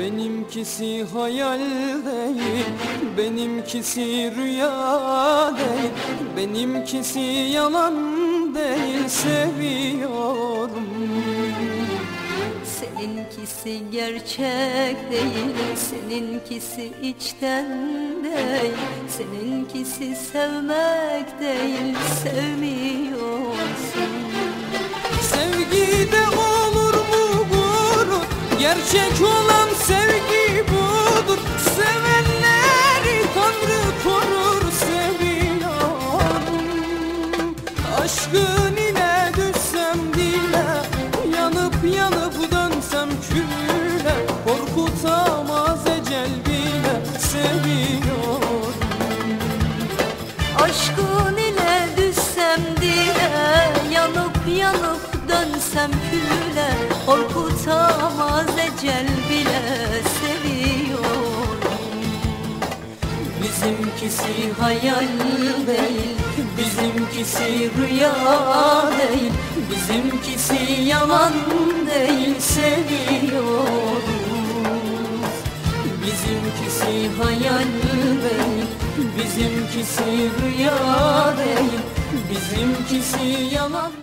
Benimkisi hayal değil Benimkisi rüya değil Benimkisi yalan değil Seviyorum. Seninkisi gerçek değil Seninkisi içten değil Seninkisi sevmek değil Sevmiyorsun. Sevgide olur mu gurur? Gerçek olan Aşkın ile düşsem dile Yanıp yanıp dönsem küle Korkutamaz ecel bile Seviyorum Aşkın ile düşsem dile Yanıp yanıp dönsem küle Korkutamaz ecel bile seviyorum Bizimkisi hayal değil Bizimkisi rüya değil Bizimkisi yalan değil Seviyoruz. Bizimkisi hayal değil Bizimkisi rüya değil Bizimkisi yalan